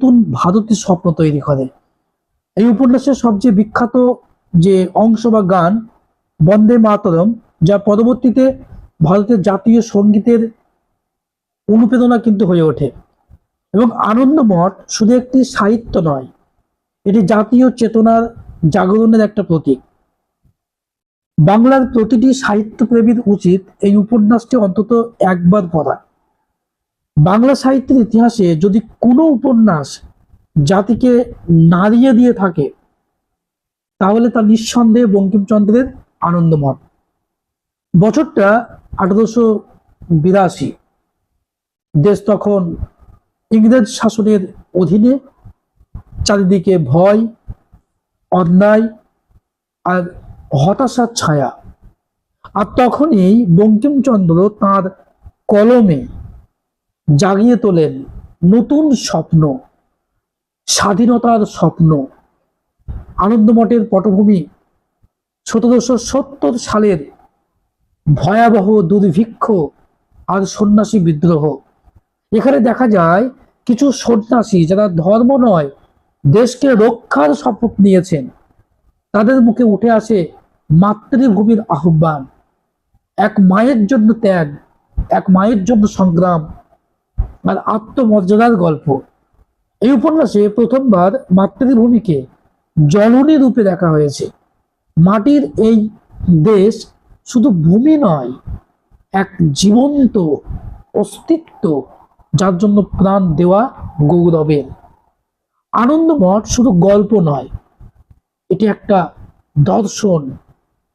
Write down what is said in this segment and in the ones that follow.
নতুন ভারতের স্বপ্ন তৈরি করে। এই উপন্যাসের সবচেয়ে বিখ্যাত যে অংশ বা গান, বন্দে মাতরম, যা পরবর্তীতে ভারতের জাতীয় সঙ্গীতের অনুপ্রেরণা কিন্তু হয়ে ওঠে এবং আনন্দমঠ শুধু একটি সাহিত্য নয়, এটি জাতীয় চেতনার জাগরণের একটা প্রতীক। বাংলার প্রতিটি সাহিত্যপ্রেমীর উচিত এই উপন্যাসটি অন্তত একবার পড়া। বাংলা সাহিত্যের ইতিহাসে যদি কোনো উপন্যাস জাতিকে নাড়িয়ে দিয়ে থাকে, তাহলে তা নিঃসন্দেহে বঙ্কিমচন্দ্রের আনন্দমঠ বছরটা আঠারোশো বিরাশি। দেশ তখন ইংরেজ শাসনের অধীনে চারিদিকে ভয়, অন্যায় আর হতাশার ছায়া। আর তখনই বঙ্কিমচন্দ্র তার কলমে জাগিয়ে তোলেন নতুন স্বপ্ন, স্বাধীনতার স্বপ্ন। আনন্দমঠের পটভূমি সতেরোশো সত্তর সালের ভয়াবহ দুর্ভিক্ষ আর সন্ন্যাসী বিদ্রোহ। এখানে দেখা যায় কিছু সন্ন্যাসী যারা ধর্ম নয়, দেশকে রক্ষার শপথ নিয়েছেন। তাদের মুখে উঠে আসে মাতৃভূমির আহ্বান। এক মায়ের জন্য ত্যাগ, এক মায়ের জন্য সংগ্রাম আর আত্মমর্যাদার গল্প। এই উপন্যাসে প্রথমবার মাতৃভূমিকে জননী রূপে দেখা হয়েছে। মাটির এই দেশ শুধু ভূমি নয়, এক জীবন্ত অস্তিত্ব, যার জন্য প্রাণ দেওয়া গৌরবের। আনন্দমঠ শুধু গল্প নয়, এটি একটা দর্শন,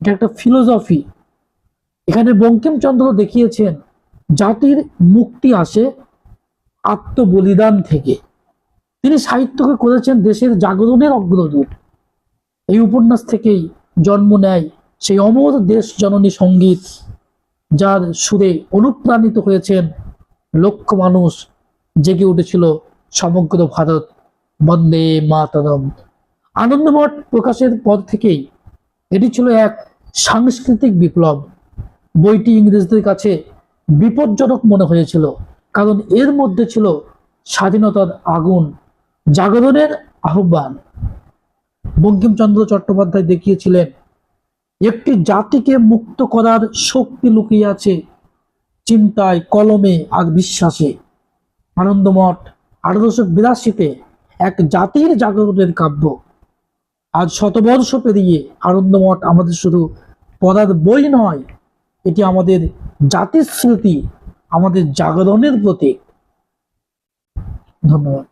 এটা একটা ফিলোসফি এখানে বঙ্কিমচন্দ্র দেখিয়েছেন, জাতির মুক্তি আসে আত্মবলিদান থেকে। তিনি সাহিত্যকে করেছেন দেশের জাগরণের অগ্রদূত। এই উপন্যাস থেকেই জন্ম নেয় সেই অমর দেশ জননী সংগীত, যার সুরে অনুপ্রাণিত হয়েছেন লক্ষ মানুষ জেগে উঠেছিল সমগ্র ভারত। বন্দে মাতরম। আনন্দমঠ প্রকাশের পর থেকেই এটি ছিল এক সাংস্কৃতিক বিপ্লব। বইটি ইংরেজদের কাছে বিপজ্জনক মনে হয়েছিল। কারণ এর মধ্যে ছিল স্বাধীনতার আগুন, জাগরণের আহ্বান। বঙ্কিমচন্দ্র চট্টোপাধ্যায় দেখিয়েছিলেন, একটি জাতিকে মুক্ত করার শক্তি লুকিয়ে আছে চিন্তায়, কলমে আর বিশ্বাসে। আনন্দমঠ আঠারোশো বিরাশিতে এক জাতির জাগরণের কাব্য। আজ শতবর্ষ পেরিয়ে আনন্দমঠ আমাদের শুধু পড়ার বই নয়, এটি আমাদের জাতির স্মৃতি। আমাদের জাগরণের প্রতীক। ধন্যবাদ।